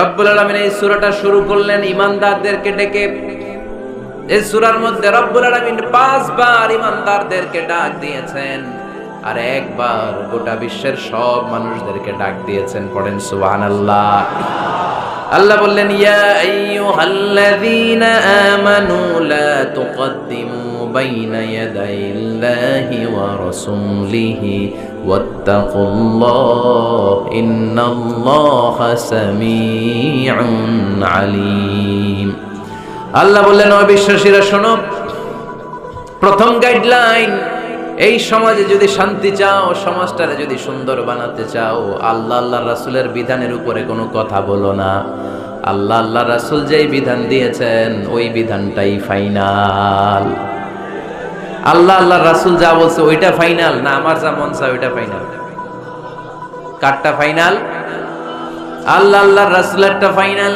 রব্বুল আলমিন এই সুরাটা শুরু করলেন ইমানদারদেরকে ডেকে। এই সুরার মধ্যে রব্বুল আলমিন পাঁচবার ইমানদারদেরকে ডাক দিয়েছেন আর একবার গোটা বিশ্বের সব মানুষদেরকে ডাক দিয়েছেন, পড়েন সুবহান আল্লাহ আল্লাহ বললেন, ইয়া আইয়ুহাল্লাযীনা আমানু লা তুকদ্দিমু বাইনা ইয়াদাইল্লাহি ওয়া রাসূলিহি ওয়াত্তাকুল্লাহ ইন্নাল্লাহা সামিউন আলীম আল্লাহ বললেন অবিশ্বাসীরা শোনো, প্রথম গাইডলাইন এই সমাজে যদি শান্তি চাও, সমাজটারে যদি সুন্দর বানাতে চাও, আল্লাহ আল্লাহ রাসুলের বিধানের উপরে কোনো কথা বলো না। আল্লাহ আল্লাহ রাসুল যেই বিধান দিয়েছেন, ওই বিধানটাই ফাইনাল আল্লাহ আল্লাহ রাসুল যা বলছে ওইটা ফাইনাল না, আমার যা মন চায় ওইটা ফাইনাল কারটা ফাইনাল আল্লাহ আল্লাহ রাসুলেরটা ফাইনাল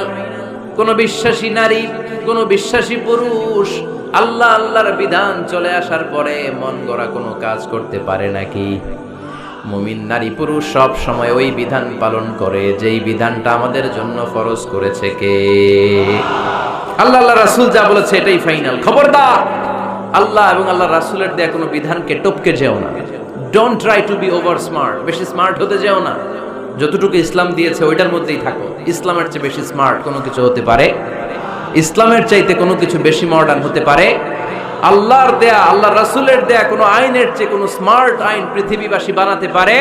কোন বিশ্বাসী নারী, কোন বিশ্বাসী পুরুষ, আল্লাহ, আল্লাহর বিধান চলে আসার পরে মন গড়া কোনো কাজ করতে পারে নাকি? মুমিন নারী, পুরুষ সব সময় ওই বিধান পালন করে, যেই বিধানটা আমাদের জন্য ফরজ করেছে কে? আল্লাহ আল্লাহ রাসুল যা বলেছে এটাই ফাইনাল খবরদার! আল্লাহ এবং আল্লাহ রাসুলের দেয়া কোনো বিধানকে টপকে যেও না। Don't try to be over smart বেশি স্মার্ট হতে যেও না। যতটুকু ইসলাম দিয়েছে ওইটার মধ্যেই থাকো। ইসলামের চেয়ে বেশি স্মার্ট কোনো কিছু হতে পারে। ইসলামের চাইতে কোনো কিছু বেশি মডার্ন হতে পারে। আল্লাহর দেয়া আল্লাহ রাসুলের দেয়া কোনো আইনের চেয়ে কোনো স্মার্ট আইন পৃথিবীবাসী বানাতে পারে।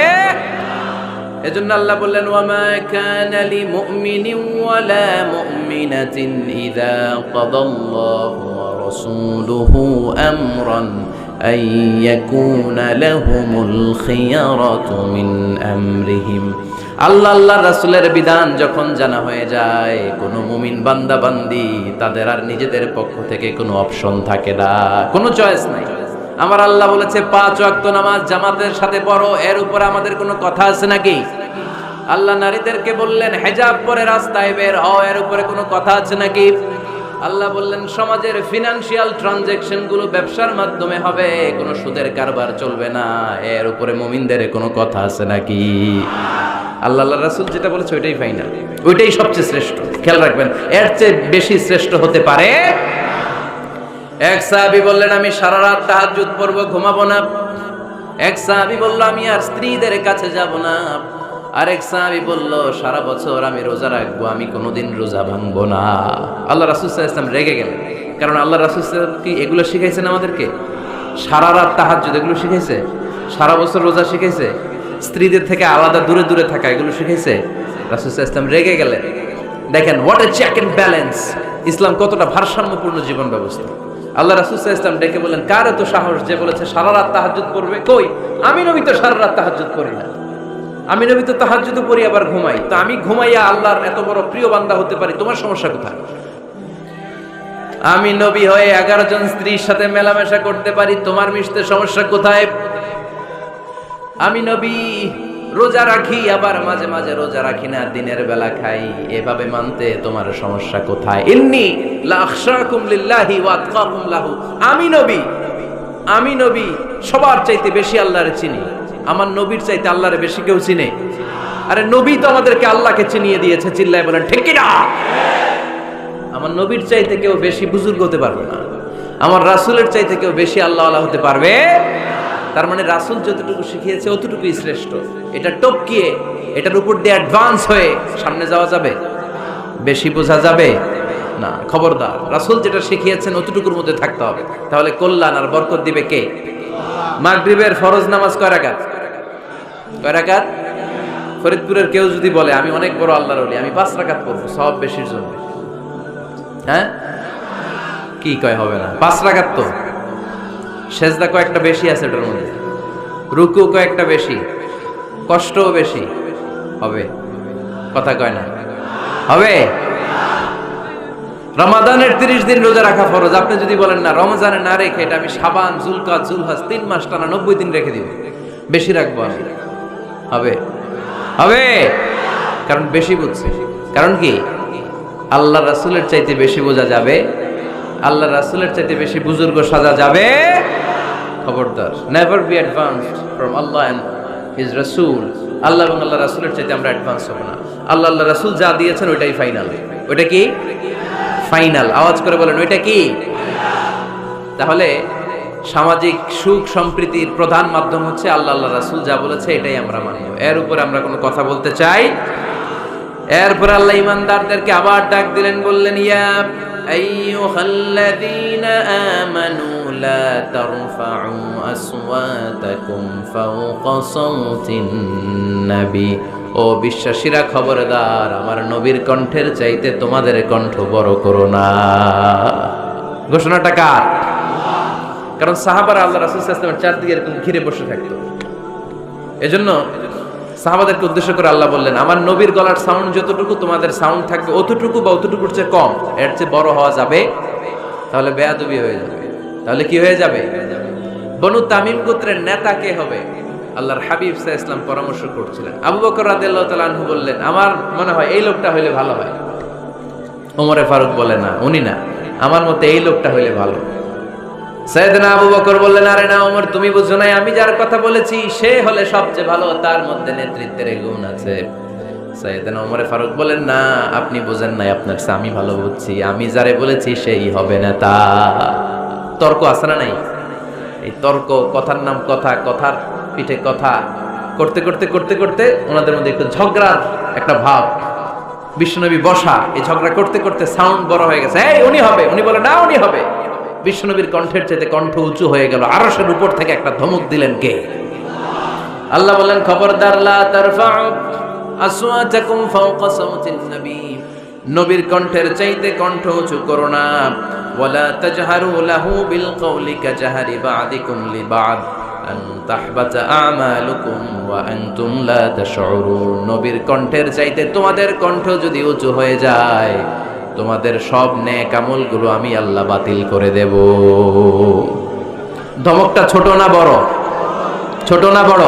এজন্য আল্লাহ বললেন, ওয়ামা কানা লিমুমিনিন ওয়ালা মুমিনাতিন ইযা রাসূলুহু আমরান আন ইয়াকুনা লাহুমুল খিয়ারাতু মিন আমরিহিম আল্লাহ আল্লাহ রাসুলের বিধান যখন জানা হয়ে যায়, কোনো মুমিন বান্দা বান্দি, তাদের আর নিজেদের পক্ষ থেকে কোনো অপশন থাকে না, কোনো চয়েস নাই। আমার আল্লাহ বলেছে, পাঁচ ওয়াক্ত নামাজ জামাতের সাথে পড়ো, এর উপরে আমাদের কোনো কথা আছে নাকি? আল্লাহ নারীদেরকে বললেন, হেজাব পরে রাস্তায় বের হও, এর উপরে কোনো কথা আছে নাকি? আল্লাহ বললেন, সমাজের ফিনান্সিয়াল ট্রানজেকশনগুলো ব্যবসার মাধ্যমে হবে, কোনো সুদের কারবার চলবে না, এর উপরে মুমিনদের কোনো কথা আছে নাকি? আল্লাহ আল্লাহ রাসুল যেটা বলেছে ওইটাই ফাইনাল ওইটাই সবচেয়ে শ্রেষ্ঠ, খেয়াল রাখবেন, এর চেয়ে বেশি শ্রেষ্ঠ হতে পারে? এক সাহাবি বললেন, আমি সারা রাত তাহাজ্জুদ পড়ব, ঘুমাবো না। এক সাহাবি বলল, আমি আর স্ত্রীদের কাছে যাব না। আরেক সাহাবি বলল, সারা বছর আমি রোজা রাখব, আমি কোনোদিন রোজা ভাঙবো না। আল্লাহ রাসুল ইসলাম রেগে গেলেন। কারণ আল্লাহ রাসুল কি এগুলো শিখাইছেন আমাদেরকে? সারা রাত তাহাজ্জুদ এগুলো শিখাইছে? সারা বছর রোজা শিখাইছে? স্ত্রীদের থেকে আলাদা দূরে দূরে থাকা এগুলো শিখাইছে? রাসুল ইসলাম রেগে গেলেন। দেখেন what a check and balance ইসলাম কতটা ভারসাম্যপূর্ণ জীবন ব্যবস্থা। আল্লাহ রাসুল ইসলাম ডেকে বললেন, কার এত সাহস যে বলেছে, সারা রাত তাহাজুদ করবে? কই? আমি নবী তো সারা রাত তাহাজুদ করি না। আমি নবী তো তাহাজুদ করি আবার ঘুমাই। তো আমি ঘুমাইয়া আল্লাহর এত বড় প্রিয় বান্দা হতে পারি, তোমার সমস্যা কোথায়? আমি নবী হয়ে এগারো জন স্ত্রীর সাথে মেলামেশা করতে পারি, তোমার মিশতে সমস্যা কোথায়? আমি নবী, রোজা রাখি, আবার মাঝে মাঝে রোজা রাখি না, দিনের বেলা খাই, এভাবে মানতে তোমার সমস্যা কোথায়? লাখশাকুম লিল্লাহি লাহু। আমি নবী আমি নবী, সবার চাইতে বেশি আল্লাহরে চিনি। আমার নবীর চাইতে আল্লাহরে বেশি কেউ চিনে। আরে নবী তো আমাদেরকে আল্লাহকে চিনিয়ে দিয়েছে, চিল্লায় বলেন, ঠিক না আমার নবীর চাইতে কেউ বেশি বুজুর্গ হতে পারবে না। আমার রাসূলের চাইতে কেউ বেশি আল্লাহ আল্লাহ হতে পারবে? তার মানে রাসুল যতটুকু শিখিয়েছে, অতটুকুই শ্রেষ্ঠ। এটা টপকিয়ে, এটার উপর দিয়ে অ্যাডভান্স হয়ে সামনে যাওয়া যাবে? বেশি বোঝা যাবে? না, খবরদার, রাসুল যেটা শিখিয়েছেন অতটুকুর মধ্যে থাকতে হবে। তাহলে কল্যাণ আর বরকত দিবে কে? মাগরিবের ফরজ নামাজ কয় রাকাত? কয় ফরিদপুরের কেউ যদি বলে, আমি অনেক বড় আল্লাহর ওলি, আমি পাঁচ রাকাত করব সব বেশির জন্য। হ্যাঁ? কি কয় হবে না? পাঁচ রাকাত তো। সেজদা কয়েকটা বেশি আছে এটার মধ্যে। রুকু কয়েকটা বেশি। কষ্টও বেশি। হবে। কথা কয় না? হবে? রমাদানের তিরিশ দিন রোজা রাখা ফরজ। আপনি যদি বলেন, না, রমজানে না রেখে এটা আমি সাবান জুলকা জুলহাস তিন মাস টানা নব্বই দিন রেখে দিব। বেশি রাখব আমি। হবে? হবে? কারণ বেশি বুঝছে। কারণ কি? আল্লাহ রাসুলের চাইতে বেশি বোঝা যাবে। আল্লাহ রাসুলের চাইতে বেশি বুজুর্গ সাজা যাবে। খবরদার। Never be advanced from Allah and is রাসূল আল্লাহ এবং আল্লাহ রাসূলের চাইতে আমরা অ্যাডভান্স হব না। আল্লাহ আল্লাহ রাসূল যা দিয়েছেন ওইটাই ফাইনাল ওইটা কি? ফাইনাল আওয়াজ করে বলেন, ওইটা কি? তাহলে সামাজিক সুখ সম্প্রীতির প্রধান মাধ্যম হচ্ছে আল্লাহ আল্লাহ রাসূল যা বলেছে এটাই আমরা মানব এর উপর আমরা কোনো কথা বলতে চাই? এরপর আল্লাহ ইমানদারদেরকে আবার ডাক দিলেন, বললেন, ইয়া আইয়ুহাল্লাযীনা আমানু লা তারফা'উ আসওয়াতাকুম ফাওকা সাওতিন নবী। ও বিশ্বাসীরা, খবরদার, আমার নবীর কণ্ঠের চাইতে তোমাদের কণ্ঠ বড় করো না ঘোষণাটা কার? কারণ সাহাবারা আল্লাহ রাসূল ওয়াসাল্লামের চারদিকে এরকম ঘিরে বসে থাকতো। এজন্য সাহাবাদেরকে উদ্দেশ্য করে আল্লাহ বললেন, আমার নবীর গলার সাউন্ড যতটুকু তোমাদের সাউন্ড থাকবে অতটুকু বা অতটুকুর চেয়ে কম। এর চেয়ে বড় হওয়া যাবে, তাহলে বেয়াদবি হয়ে যাবে। তাহলে কি হয়ে যাবে? বনু তামিম গোত্রের নেতা কে হবে? আল্লাহর হাবিব সাহ ইসলাম পরামর্শ করছিলেন। আবু বকর রাদিয়াল্লাহু তাআলা আনহু বললেন, আমার মনে হয় এই লোকটা হইলে ভালো হয়। ওমরে ফারুক বলে, না, উনি না। আমার মতে এই লোকটা হইলে ভালো। সৈয়দনা আবু বকর বললেন, আরে না ওমর, তুমি বুঝো নাই, আমি যার কথা বলেছি, সে হলে সবচেয়ে ভালো, তার মধ্যে নেতৃত্বের গুণ আছে। সৈয়দনা ওমরে ফারুক বলেন না, আপনি বুঝেন নাই, আপনার আমি ভালো বুঝছি, আমি যারে বলেছি সেই হবে না তা তর্ক আছে না নাই? এই তর্ক, কথার নাম কথা, কথার পিঠে কথা, করতে করতে করতে করতে ওনাদের মধ্যে একটু ঝগড়ার একটা ভাব। বিশ্বনবী বসা, এই ঝগড়া করতে করতে সাউন্ড বড় হয়ে গেছে। এই, উনি হবে। উনি বলে না, উনি হবে। বিশ্বনবীর কণ্ঠের চাইতে কণ্ঠ উঁচু হয়ে গেল। আরশের উপর থেকে একটা ধমক দিলেন কে? আল্লাহ বলেন খবরদার নবীর কণ্ঠের চাইতে কণ্ঠ উঁচু করো না। লাহু নবীর কণ্ঠের চাইতে তোমাদের কণ্ঠ যদি উঁচু হয়ে যায় তোমাদের সব নেক আমলগুলো আমি আল্লাহ বাতিল করে দেব। ধমকটা ছোট না বড়? ছোট না বড়?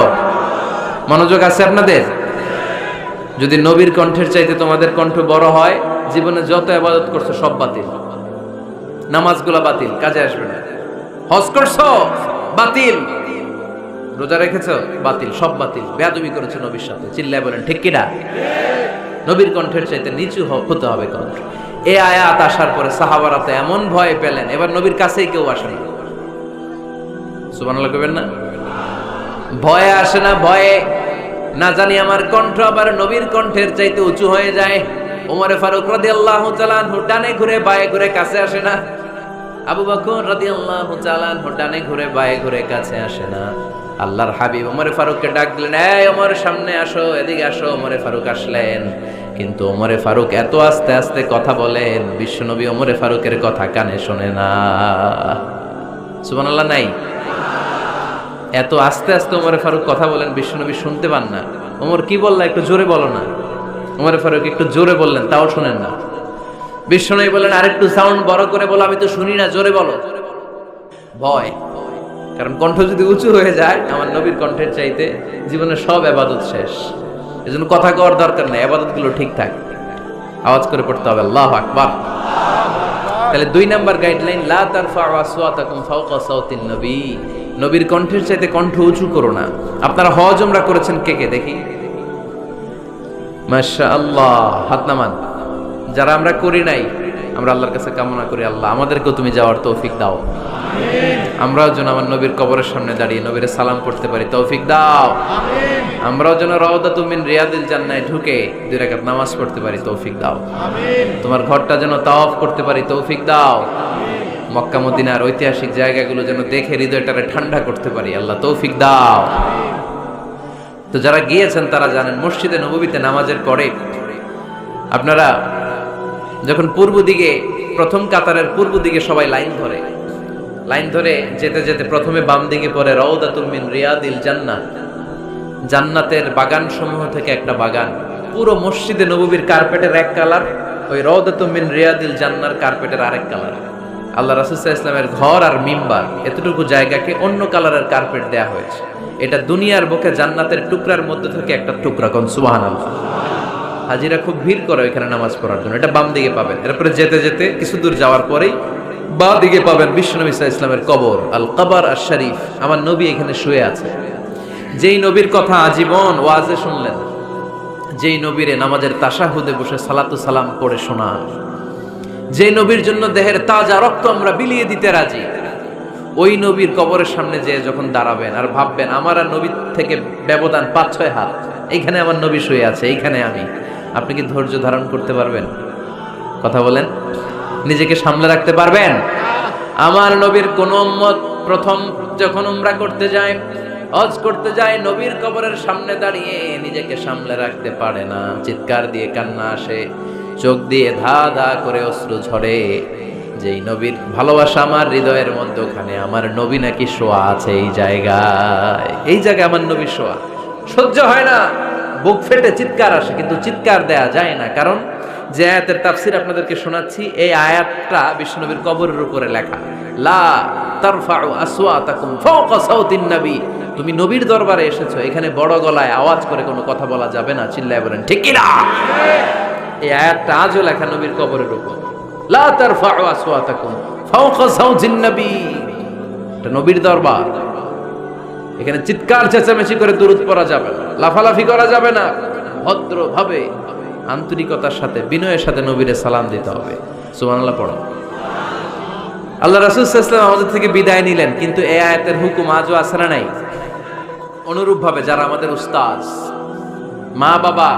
মনোযোগ আছে আপনাদের? যদি নবীর কণ্ঠের চাইতে তোমাদের কণ্ঠ বড় হয় জীবনে যত আবাদত করছ সব বাতিল। নামাজগুলা বাতিল কাজে আসবে না। হজ করছ বাতিল। রোজা রেখেছো বাতিল সব বাতিল। বেয়াদবি করেছ নবীর সাথে। চিল্লায় বলেন ঠিক কিনা? নবীর কণ্ঠের চাইতে নিচু হতে হবে কণ্ঠ। এ আয়াত আসার পরে সাহাবারা তো এমন ভয় পেলেন, এবার নবীর কাছেই কেউ আসে না। সুবহানাল্লাহ কইবেন না? ভয়ে আসে না, ভয়ে। না জানি আমার কণ্ঠ আবার নবীর কণ্ঠের চাইতে উঁচু হয়ে যায়। ওমরে ফারুক রাদিয়াল্লাহু তাআলা আনহু ডানে ঘুরে বায়ে ঘুরে কাছে আসে না। আবু বকর রাদিয়াল্লাহু তাআলা আনহু ডানে ঘুরে বায়ে ঘুরে কাছে আসে না। আল্লাহর হাবিব ওমরে ফারুককে ডাক দিলেন, এই ওমর, সামনে আসো, এদিকে আসো। ওমরে ফারুক আসলেন। কিন্তু ওমরে ফারুক এত আস্তে আস্তে কথা বলেন, বিশ্বনবী ওমরে ফারুকের কথা কানে শোনে না। সুবহানাল্লাহ, নাই? এত আস্তে আস্তে ওমরে ফারুক কথা বলেন, বিশ্বনবী শুনতে পান না। ওমর, কি বললা? একটু জোরে বলো না। ওমরে ফারুক একটু জোরে বললেন, তাও শোনেন না। বিশ্বনবী বললেন, আরেকটু সাউন্ড বড় করে বলো, আমি তো শুনি না, জোরে বলো। ভয়। কারণ কণ্ঠ যদি উঁচু হয়ে যায়, আমার নবীর কণ্ঠের চাইতে জীবনের সব আবাদত শেষ। এজন্য কথা কওয়ার দরকার নেই, আবাদতগুলো ঠিকঠাক আওয়াজ করে পড়তে হবে, আল্লাহ আকবার। তাহলে দুই নাম্বার গাইডলাইন লা তারফাউ আসওয়াতাকুম ফাওকা সাওতিন নবী। নবীর কণ্ঠের চাইতে কণ্ঠ উঁচু করো না। আপনারা হজ উমরা করেছেন কে কে? দেখি। মাশাআল্লাহ, হাত নামান। যারা আমরা করি নাই, আমরা আল্লাহর কাছে কামনা করি, আল্লাহ আমাদেরকেও তুমি যাওয়ার তৌফিক দাও। আমরাও যেন আমার নবীর কবরের সামনে দাঁড়িয়ে নবীর সালাম করতে পারি। তৌফিক দাও। আমরাও যেন রওদা তুমিন রিয়াদিল জান্নায় ঢুকে দুই রাকাত নামাজ পড়তে পারি। তৌফিক দাও। তোমার ঘরটা যেন তাওয়াফ করতে পারি। তৌফিক দাও। মক্কা মদিনার ঐতিহাসিক জায়গাগুলো যেন দেখে হৃদয়টারে ঠান্ডা করতে পারি। আল্লাহ তৌফিক দাও। তো যারা গিয়েছেন তারা জানেন মসজিদে নববীতে নামাজের পরে আপনারা যখন পূর্ব দিকে প্রথম কাতারের পূর্ব দিকে সবাই লাইন ধরে লাইন ধরে যেতে যেতে প্রথমে বাম দিকে পরে রওদাতুল মিন রিয়াদিল জান্নাত জান্নাতের বাগান সমূহ থেকে একটা বাগান। পুরো মসজিদে নববীর কার্পেটের এক কালার, ওই রওদাতুল মিন রিয়াদিল জান্নার কার্পেটের আরেক কালার। আল্লাহ রাসুল্লাহ ইসলামের ঘর আর মিম্বার, এতটুকু জায়গাকে অন্য কালারের কার্পেট দেয়া হয়েছে। এটা দুনিয়ার বুকে জান্নাতের টুকরার মধ্যে থেকে একটা টুকরা কোন সুবাহান হাজিরা খুব ভিড় করে ওইখানে নামাজ পড়ার জন্য, এটা বাম দিকে পাবেন। এরপরে যেতে যেতে কিছু দূর যাওয়ার পরেই বা দিকে পাবেন বিশ্বনবী ইসলামের কবর আল কবর আর শরীফ আমার নবী এখানে শুয়ে আছে। যেই নবীর কথা আজীবন ওয়াজে শুনলেন, যেই নবীরে নামাজের তাসাহুদে বসে সালাতু সালাম পড়ে শোনা যে নবীর জন্য দেহের তাজা রক্ত আমরা বিলিয়ে দিতে রাজি, ওই নবীর কবরের সামনে যে যখন দাঁড়াবেন আর ভাববেন, আমার আর নবীর থেকে ব্যবধান পাঁচ, ছয় হাত, এইখানে আমার নবী শুয়ে আছে, এইখানে আমি। আপনি কি ধৈর্য ধারণ করতে পারবেন? কথা বলেন। নিজেকে সামলে রাখতে পারবেন। আমার নবীর কোন প্রথম যখন উমরা করতে যায়, হজ করতে যায়, নবীর কবরের সামনে দাঁড়িয়ে নিজেকে সামলে রাখতে পারে না। চিৎকার দিয়ে কান্না আসে, চোখ দিয়ে ধা ধা করে অশ্রু ঝরে। যেই নবীর ভালোবাসা আমার হৃদয়ের মধ্যে ওখানে আমার নবী নাকি শোয়া আছে এই জায়গায়। এই জায়গায় আমার নবী শোয়া। সহ্য হয় না। বুক ফেটে চিৎকার আসে, কিন্তু চিৎকার দেয়া যায় না। কারণ যে আয়াতের তাফসির আপনাদেরকে শোনাচ্ছি, এই আয়াতটা বিষ্ণুনবীর কবরের উপরে লেখা। লা তারফাউ আসওয়াতাকুম ফাওকা সাউতিন নবী। তুমি নবীর দরবারে এসেছ, এখানে বড় গলায় আওয়াজ করে কোনো কথা বলা যাবে না, চিল্লায় বলেন, ঠিক কি না এই আয়াতটা আজও লেখা নবীর কবরের উপর। লা তারফাউ আসওয়াতাকুম ফাওকা সাউতিন নবী। এটা নবীর দরবার। এখানে চিৎকার, চেঁচামেচি করে দূরত পড়া যাবে না, লাফালাফি করা যাবে না। ভদ্রভাবে আন্তরিকতার সাথে, বিনয়ের সাথে নবীরে সালাম দিতে হবে। সুবহানাল্লাহ, পড়ো। আল্লাহ রাসূল সাল্লাল্লাহু আমাদের থেকে বিদায় নিলেন, কিন্তু এ আয়াতের হুকুম আজও না নাই? অনুরূপভাবে যারা আমাদের উস্তাজ মা বাবা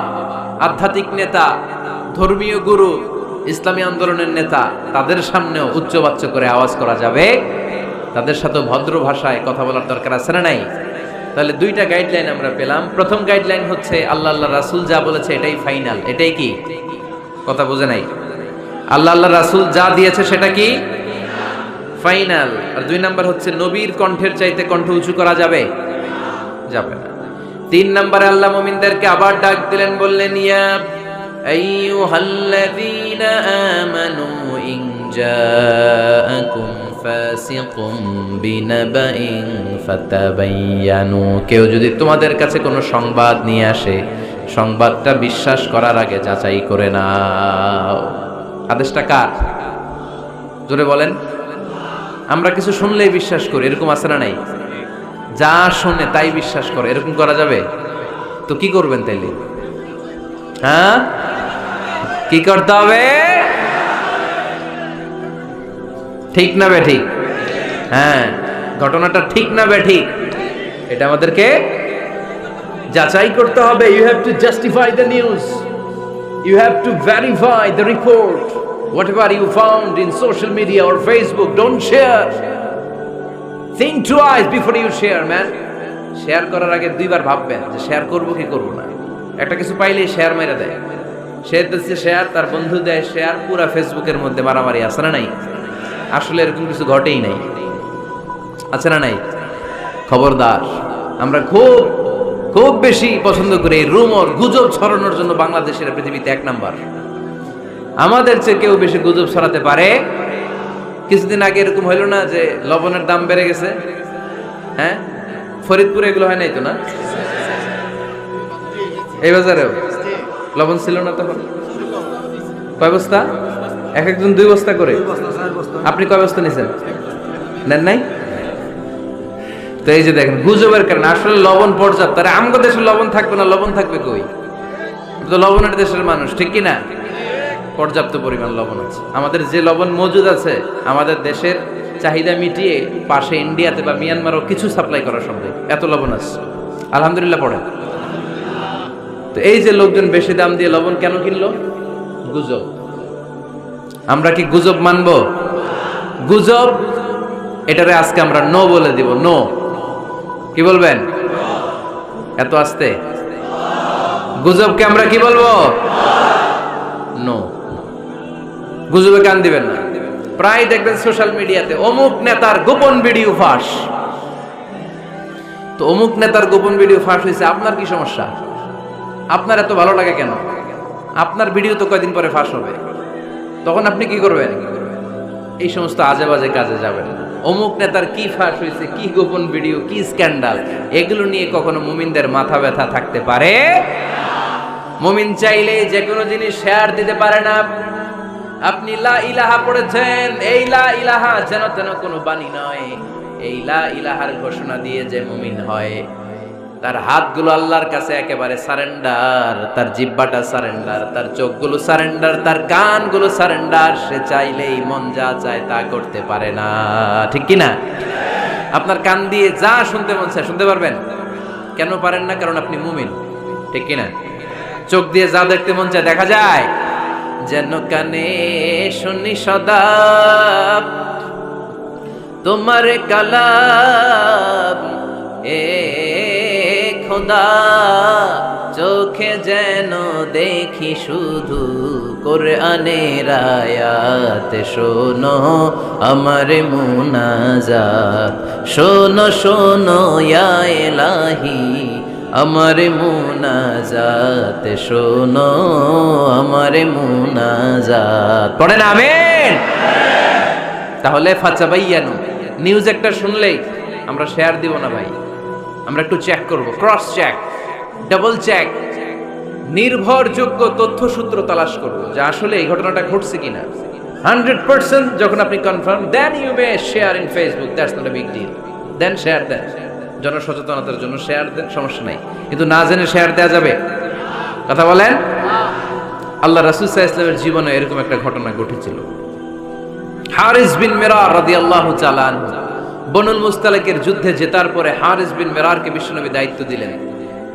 আধ্যাত্মিক নেতা, ধর্মীয় গুরু, ইসলামী আন্দোলনের নেতা, তাদের সামনেও উচ্চবাচ্য করে আওয়াজ করা যাবে। তাদের সাথে ভদ্র ভাষায় কথা বলার দরকার আছে না নাই? তাহলে দুইটা গাইডলাইন আমরা পেলাম। প্রথম গাইডলাইন হচ্ছে, আল্লাহ আল্লাহ রাসুল যা বলেছে এটাই ফাইনাল এটাই কি? কথা বোঝে নাই? আল্লাহ আল্লাহ রাসুল যা দিয়েছে সেটা কি? ফাইনাল আর দুই নাম্বার হচ্ছে, নবীর কণ্ঠের চাইতে কণ্ঠ উঁচু করা যাবে? যাবে না। তিন নম্বরে, আল্লাহ মুমিনদেরকে আবার ডাক দিলেন, বললেন, ইয়া আইয়ুহাল্লাযীনা আমানু ইন জাআকুম ফাসিকুম বিনাবাইন ফাতাবায়ানু কেউ যদি তোমাদের কাছে কোনো সংবাদ নিয়ে আসে, সংবাদটা বিশ্বাস করার আগে যাচাই করে নাও। আদেশটা কার? জোরে বলেন। আমরা কিছু শুনলেই বিশ্বাস করি, এরকম আছে না নাই? যা শুনে তাই বিশ্বাস করে, এরকম করা যাবে? তো কি করবেন তাইলে? হ্যাঁ? কি করতে হবে? ঠিক না বে ঠিক হ্যাঁ ঘটনাটা ঠিক না বে ঠিক এটা আমাদেরকে যাচাই করতে হবে। You have to justify the news you have to verify the report whatever you found in social media or Facebook don't share think twice before you share man share করার আগে দুইবার ভাববেন যে শেয়ার করব কি করব না। একটা কিছু পাইলেই শেয়ার মেরে দেয়। সে দিচ্ছে শেয়ার তার বন্ধু দেয় শেয়ার পুরা ফেসবুকের মধ্যে মারামারি আছে না নাই? আসলে এরকম কিছু ঘটেই নাই। আছে না নাই? খবরদার। আমরা খুব খুব বেশি পছন্দ করি রুমর গুজব ছড়ানোর জন্য বাংলাদেশের পৃথিবীতে এক নাম্বার। আমাদের চেয়ে কেউ বেশি গুজব ছড়াতে পারে। কিছুদিন আগে এরকম হইল না যে লবণের দাম বেড়ে গেছে? হ্যাঁ? ফরিদপুরে এগুলো হয় নাই তো না? এই বাজারেও? লবণ ছিল না তখন? কয় বস্তা? এক একজন দুই বস্তা করে। আপনি কয় বস্তা নিছেন? নেন নাই? তো এই যে দেখেন গুজবের কারণে আসলে লবণ পর্যাপ্ত। আরে আমগো দেশে লবণ থাকবে না লবণ থাকবে কই? তো লবণের দেশের মানুষ ঠিক কি না? পর্যাপ্ত পরিমাণ লবণ আছে। আমাদের যে লবণ মজুদ আছে আমাদের দেশের চাহিদা মিটিয়ে পাশে ইন্ডিয়াতে বা মিয়ানমারও কিছু সাপ্লাই করা সম্ভব। এত লবণ আছে। আলহামদুলিল্লাহ পড়ে তো এই যে লোকজন বেশি দাম দিয়ে লবণ কেন কিনলো? গুজব। আমরা কি গুজব মানব? গুজব? এটারে আজকে আমরা নো বলে দিব, নো। কি বলবেন? এত আসতে? গুজবকে আমরা কি বলব? নো। গুজবে কান দিবেন না। প্রায় দেখবেন সোশ্যাল মিডিয়াতে অমুক নেতার গোপন ভিডিও ফাঁস। তো অমুক নেতার গোপন ভিডিও ফাঁস হয়েছে, আপনার কি সমস্যা? আপনার এত ভালো লাগে কেন? আপনার ভিডিও তো কয়দিন পরে ফাঁস হবে? তখন আপনি কি করবেন? এই সমস্ত আজে বাজে কাজে যাবেন। অমুক নেতার কি ফাঁস হয়েছে, কি গোপন ভিডিও, কি স্ক্যান্ডাল, এগুলো নিয়ে কখনো মুমিনদের মাথা ব্যথা থাকতে পারে? মুমিন চাইলে যে কোনো জিনিস শেয়ার দিতে পারে না। আপনি লা ইলাহা পড়েছেন, এই লা ইলাহা যেন তেন কোনো বাণী নয়। এই লা ইলাহার ঘোষণা দিয়ে যে মুমিন হয় তার হাতগুলো আল্লাহর কাছে একেবারে সারেন্ডার, তার জিব্বাটা সারেন্ডার, তার চোখগুলো সারেন্ডার, তার কানগুলো সারেন্ডার, সে চাইলেই মন যা চায় তা করতে পারে না। ঠিক কি না আপনার কান দিয়ে যা শুনতে মন চায় শুনতে পারবেন? কেন পারেন না? কারণ আপনি মুমিন। ঠিক কি না চোখ দিয়ে যা দেখতে মন চায় দেখা যায়। যেন কানে শুনি সদা তোমার কালাম, এ খোদা চোখে যেন দেখি শুধু কোরআনের আয়াত। শোনো আমার মুনাজাত, শোনো শোনো এলাহি আমার মুনাজাত। শোনো আমার মুনাজাত। পড়েন আমেন। তাহলে ফাচাবাইয়ানু নিউজ একটা শুনলেই আমরা শেয়ার দিব না ভাই। আমরা একটু চেক করব। ক্রস চেক ডাবল চেক নির্ভরযোগ্য তথ্যসূত্র তালাশ করব যে আসলে এই ঘটনাটা ঘটছে কিনা। হান্ড্রেড পার্সেন্ট যখন আপনি confirm then you may share in Facebook that's not big deal then share দেন জনসচেতনতার জন্য শেয়ার দেন, সমস্যা নাই। কিন্তু না জেনে শেয়ার দেওয়া যাবে। কথা বলেন? আল্লাহ রাসুল সাহা ইসলামের জীবনে এরকম একটা ঘটনা ঘটেছিল। হারিস বিন মেরা রাদিয়াল্লাহু তাআলা আনহু। বনুল মুস্তালেকের যুদ্ধে জেতার পরে হারিস বিন মেরারকে বিশ্বনবী দায়িত্ব দিলেন।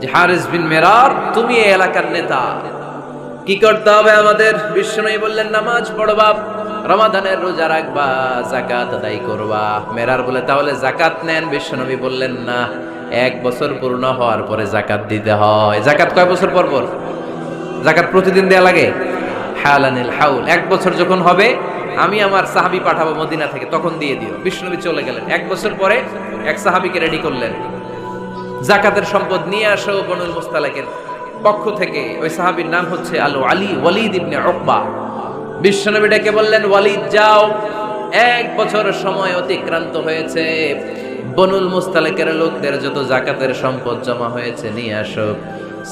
যে হারিস বিন মেরার, তুমি এই এলাকার নেতা। কি করতে হবে আমাদের? বিশ্বনবী বললেন, নামাজ পড়বা রমাদানের রোজা রাখবা জাকাত আদায় করবা। মেরার বলে, তাহলে জাকাত নেন। বিশ্বনবী বললেন, না, এক বছর পূর্ণ হওয়ার পরে জাকাত দিতে হয়। জাকাত কয় বছর পর পর? জাকাত প্রতিদিন দেয়া লাগে? হালানিল হাউল। এক বছর যখন হবে আমি আমার সাহাবি পাঠাবো মদিনা থেকে, তখন দিয়ে দিও। বিষ্ণুনবী চলে গেলেন। এক বছর পরে এক সাহাবিকে রেডি করলেন। জাকাতের সম্পদ নিয়ে আসো বনুল মুস্তালাকের পক্ষ থেকে। ওই সাহাবীর নাম হচ্ছে আলু আলী ওয়ালিদ ইবনে উকবা। বিশ্বনবী ডেকে বললেন, ওয়ালিদ, যাও। এক বছর সময় অতিক্রান্ত হয়েছে। বনুল মুস্তালাকের লোকদের যত জাকাতের সম্পদ জমা হয়েছে, নিয়ে আসো।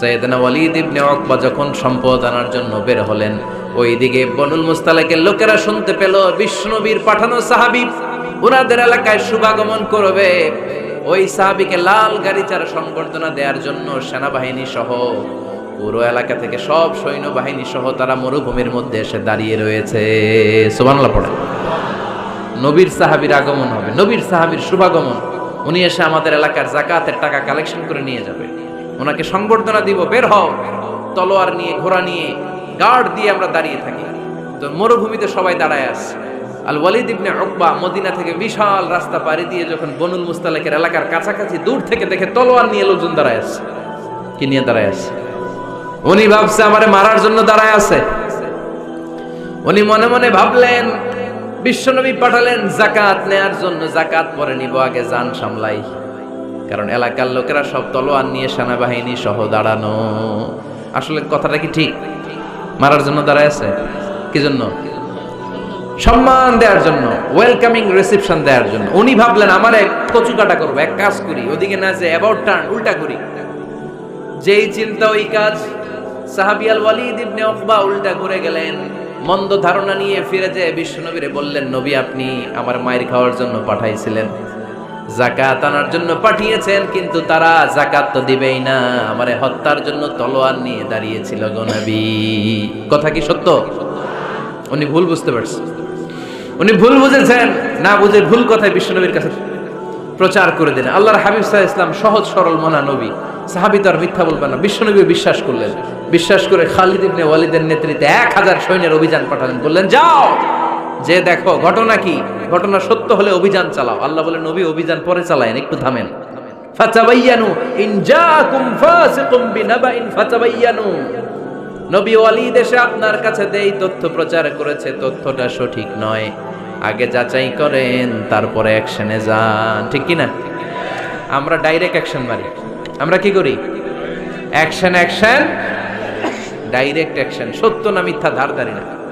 সৈয়দনা ওয়ালিদ ইবনে উকবা যখন সম্পদ আনার জন্য বের হলেন ওইদিকে বনুল মুস্তালাকের লোকেরা শুনতে পেল, বিষ্ণবীর পাঠানো সাহাবী ওনাদের এলাকায় শুভাগমন করবে। ওই সাহাবিকে লাল গাড়ি চারা সংবর্ধনা দেওয়ার জন্য সেনাবাহিনী সহ পুরো এলাকা থেকে সব সৈন্যবাহিনী সহ তারা মরুভূমির মধ্যে এসে দাঁড়িয়ে রয়েছে। সুবহানাল্লাহ পড়ে। নবীর সাহাবীর আগমন হবে। নবীর সাহাবীর শুভাগমন। উনি এসে আমাদের এলাকার জাকাতের টাকা কালেকশন করে নিয়ে যাবে। ওনাকে সংবর্ধনা দিব। বের হও। তলোয়ার নিয়ে, ঘোড়া নিয়ে গার্ড দিয়ে আমরা দাঁড়িয়ে থাকি। তো মরুভূমিতে সবাই দাঁড়ায় আছে। Al Walid ibn Uqba Medina থেকে বিশাল রাস্তা পাড়ি দিয়ে যখন বনুল মুস্তালিকের এলাকার কাছাকাছি দূর থেকে দেখে তলোয়ার নিয়ে লোকজন দাঁড়ায় আছে। কি নিয়ে দাঁড়ায় আছে? উনি ভাবছে আমারে মারার জন্য দাঁড়ায় আছে। উনি মনে মনে ভাবলেন, বিশ্বনবী পাঠালেন জাকাত নেয়ার জন্য জাকাত পরে নিব, আগে জান সামলাই। কারণ এলাকার লোকেরা সব তলোয়ার নিয়ে সেনাবাহিনী সহ দাঁড়ানো। আসলে কথাটা কি ঠিক? মারার জন্য দাঁড়ায় আছে? কি জন্য? সম্মান দেওয়ার জন্য ওয়েলকামিং রিসেপশন দেওয়ার জন্য। উনি ভাবলেন, আমার এক কচু কাটা করব, এক কাজ করি, ওদিকে না যে অ্যাবাউট টার্ন উল্টা করি। যেই চিন্তা, ওই কাজ সাহাবিয়াল ওয়ালিদ ইবনে উকবা উল্টা ঘুরে গেলেন। মন্দ ধারণা নিয়ে ফিরে যেয়ে বিশ্বনবীরে বললেন, নবী, আপনি আমার মায়ের খাওয়ার জন্য পাঠাইছিলেন। জাকাত আনার জন্য পাঠিয়েছেন, কিন্তু তারা জাকাত তো দিবেই না। আমারে হত্যার জন্য তলোয়ার নিয়ে দাঁড়িয়েছিল গো কথা কি সত্য? উনি ভুল বুঝতে পারছেন। উনি ভুল বুঝেছেন, না বুঝে ভুল কথায় বিশ্বনবীর কাছে প্রচার করে দিলেন। আল্লাহর হাবিব সাহা ইসলাম সহজ সরল মনা নবী। সাহাবি তো আর মিথ্যা বলবেন না। বিশ্বনবী বিশ্বাস করলেন। বিশ্বাস করে খালিদ ইবনে ওয়ালিদের নেতৃত্বে এক হাজার সৈন্যের অভিযান পাঠালেন। বললেন, যাও! যে দেখো, ঘটনা কি? ঘটনা সত্য হলে অভিযান চালাও। আল্লাহ বলে, নবী, অভিযান পরে চালায়েন, একটু থামেন। নবী ওয়ালিদ এসে আপনার কাছে দেই তথ্য প্রচার করেছে, তথ্যটা সঠিক নয়। আগে যাচাই করেন, তারপরে অ্যাকশনে যান। ঠিক কি না আমরা ডাইরেক্ট অ্যাকশন মারি। আমরা কি করি? Action action, direct action. সত্য না মিথ্যা, ধার ধারি না।